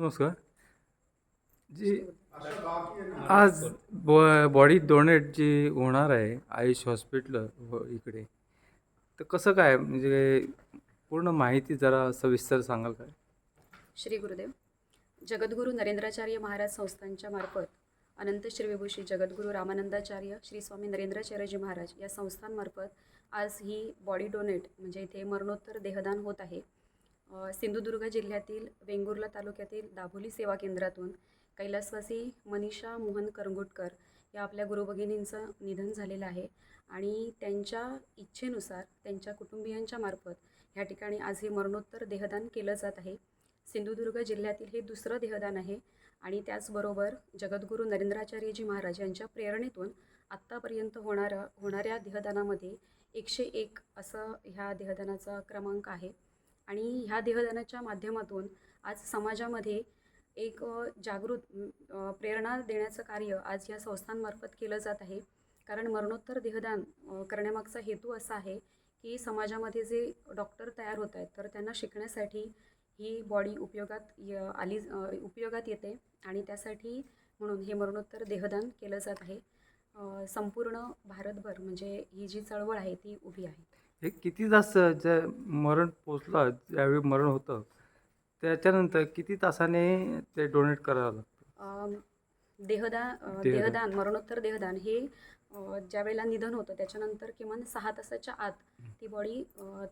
नमस्कार। जी आज बॉ बॉडी डोनेट जी होणार आहे आयुष हॉस्पिटल व इकडे तर कसं काय म्हणजे पूर्ण माहिती जरा सविस्तर सांगाल काय? श्री गुरुदेव जगद्गुरू नरेंद्राचार्य महाराज संस्थांच्या मार्फत अनंत श्री विभूषी जगद्गुरू रामानंदाचार्य श्री स्वामी नरेंद्राचार्यजी महाराज या संस्थांमार्फत आज ही बॉडी डोनेट म्हणजे इथे मरणोत्तर देहदान होत आहे. सिंधुदुर्ग जिल्ह्यातील वेंगुर्ला तालुक्यातील दाभोली सेवा केंद्रातून कैलासवासी मनीषा मोहन करंगुटकर या आपल्या गुरुभगिनींचं निधन झालेलं आहे आणि त्यांच्या इच्छेनुसार त्यांच्या कुटुंबियांच्या मार्फत ह्या ठिकाणी आज हे मरणोत्तर देहदान केलं जात आहे. सिंधुदुर्ग जिल्ह्यातील हे दुसरं देहदान आहे आणि त्याचबरोबर जगद्गुरू नरेंद्राचार्यजी महाराज यांच्या प्रेरणेतून आत्तापर्यंत होणारं होणाऱ्या देहदानामध्ये एकशे एक असं ह्या देहदानाचा क्रमांक आहे. आणि ह्या देहदानाच्या माध्यमातून आज समाजामध्ये एक जागृत प्रेरणा देण्याचं कार्य आज या संस्थांमार्फत केलं जात आहे. कारण मरणोत्तर देहदान करण्यामागचा हेतू असा आहे की समाजामध्ये जे डॉक्टर तयार होत आहेत तर त्यांना शिकण्यासाठी ही बॉडी उपयोगात य आली उपयोगात येते आणि त्यासाठी म्हणून हे मरणोत्तर देहदान केलं जात आहे. संपूर्ण भारतभर म्हणजे ही जी चळवळ आहे ती उभी आहे. हे किती जास्त जे मरण पोचलं ज्यावेळी मरण होतं त्याच्यानंतर किती तासाने ते डोनेट करावं लागतं? देहदान. देहदान मरणोत्तर देहदान हे ज्या वेळेला निधन होतं त्याच्यानंतर किमान सहा तासाच्या आत ती बॉडी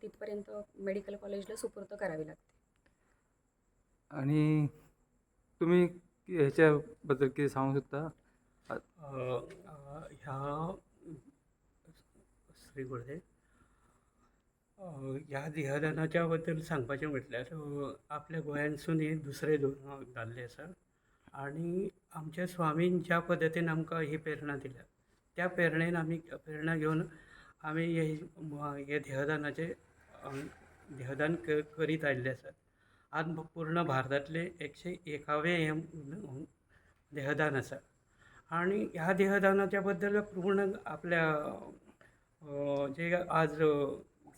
तिथपर्यंत मेडिकल कॉलेजला सुपूर्द करावी लागते. आणि तुम्ही ह्याच्याबद्दल किती सांगू शकता? ह्या श्री गुरुदेव अ, ह्या देहदानाच्या बद्दल सांगपाचें म्हटल्यार आपल्या गोंयांतसून हे दुसरें दोन जाल्लें आसा आनी आमच्या स्वामीन ज्या पद्दतीन आमकां ही प्रेरणा दिल्या. त्या प्रेरणेन आमी प्रेरणा घेवन आमी हे हे देहदानाचे देहदान करीत आयिल्ले आसात आज पूर्ण भारतांतले एकशे एकावे हे देहदान आसा आणि ह्या देहदानाच्या बद्दल पूर्ण आपल्या जे आज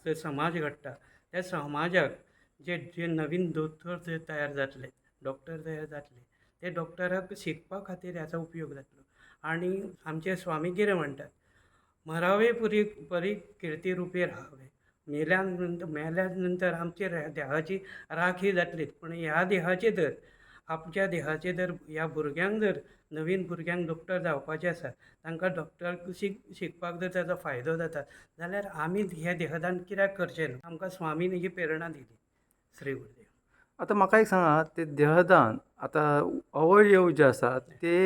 जे समाज घडटा त्या समाजाक जे जे नवीन दोतोर जे तयार जातले डॉक्टर तयार जातले ते डॉक्टराक शिकपा खातीर हाचो उपयोग जातलो आणि आमचे स्वामी कितें म्हणटात मरावे पुरी परी किर्ती रुपे राहावे. मेल्या नंतर मेल्या नंतर आमची देहाची राखी जातलीच पण ह्या देहाचे तर आमच्या देहाचे जर ह्या भुरग्यांक जर नवीन भुरग्यांक डॉक्टर जावपाचें आसा तांकां डॉक्टर शिक शिकपाक जर ताचो फायदो जाता जाल्यार आमी हें देहदान कित्याक करचें ना? आमकां स्वामीन ही प्रेरणा दिली. श्री गुरुदेव. आता म्हाका एक सांगा ते देहदान आता अवयव जे आसात ते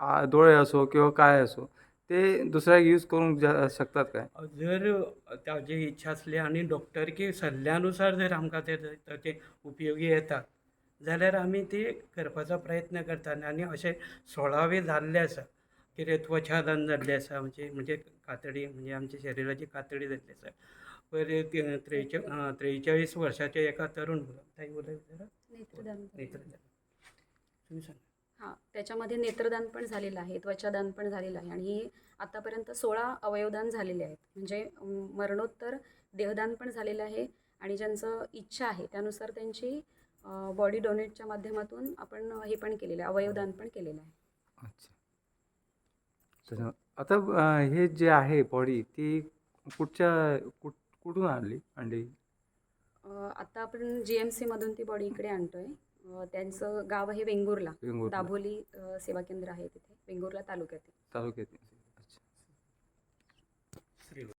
आ, डोळे असो किंवा काय असो ते दुसऱ्याक यूज करूंक शकतात काय? जर ताजी इच्छा आसली आनी डॉक्टरकी सल्ल्यानुसार जर आमकां ते ताचे उपयोगी येता जाल्यार आमी ते करपाचो प्रयत्न करतात आनी अशें सोळावे जाल्ले आसा कितें त्वचादान जाल्लें आसा म्हणजे म्हणजे कातडी म्हणजे आमच्या शरिराची कातडी जाल्ली आसा परत त्रेचा अं, त्रेचाळीस वर्साचे एका तरूण ताई उलय जरा. नेत्रदान नेत्रदान. तुम्ही सांगा. हां त्याच्यामध्ये नेत्रदान पण झालेलं आहे त्वचादान पण झालेलं आहे. आणि आतापर्यंत सोळा अवयवदान झालेले आहेत. म्हणजे मरणोत्तर देहदान पण झालेलं आहे. आणि ज्यांचं इच्छा आहे त्यानुसार त्यांची बॉडी डोनेटच्या माध्यमातून आपण हे पण केलेलं आहे अवयवदान पण केलेलं आहे. अच्छा. आता हे जे आहे बॉडी ती कुठच्या कुठ कुठून आणली अंडी? आता आपण जी एम सीमधून ती बॉडी इकडे आणतोय. त्यांचं गाव आहे वेंगुर्ला. दाभोली सेवा केंद्र आहे तिथे वेंगुर्ला तालुक्यात तालुक्यात. अच्छा.